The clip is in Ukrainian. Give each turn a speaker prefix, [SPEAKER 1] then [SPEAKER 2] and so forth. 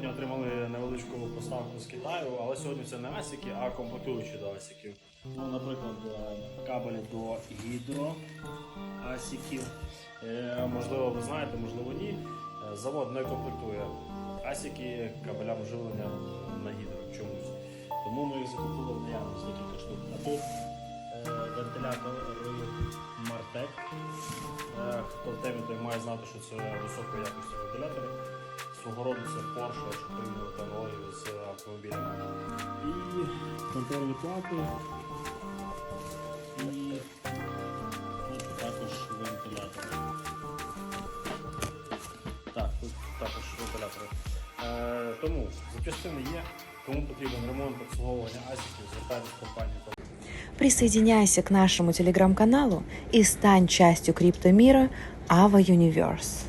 [SPEAKER 1] сьогодні отримали невеличку поставку з Китаю, але сьогодні це не асіки, а комплектуючі до асіків. Ну, наприклад, е, кабелі до гідро асіків. Е, Можливо, ви знаєте, можливо, ні. Е, Завод не комплектує асіки кабелям живлення на гідро чомусь. Тому ми їх закупили в наявність декілька штук. А тут вентилятор Мартек. Хто в темі, той має знати, що це високої якості вентилятори. Свого роду це Porsche, якщо порівнювати аналогію з автомобілями. І контрольні плати. І тут також вентилятори. Так, тут також вентилятори. Е, тому запчастини є. Кому потрібен ремонт, обслуговування асіків, звертайтесь в компанію.
[SPEAKER 2] Присоединяйся к нашему телеграм-каналу и стань частью криптомира Ava Universe.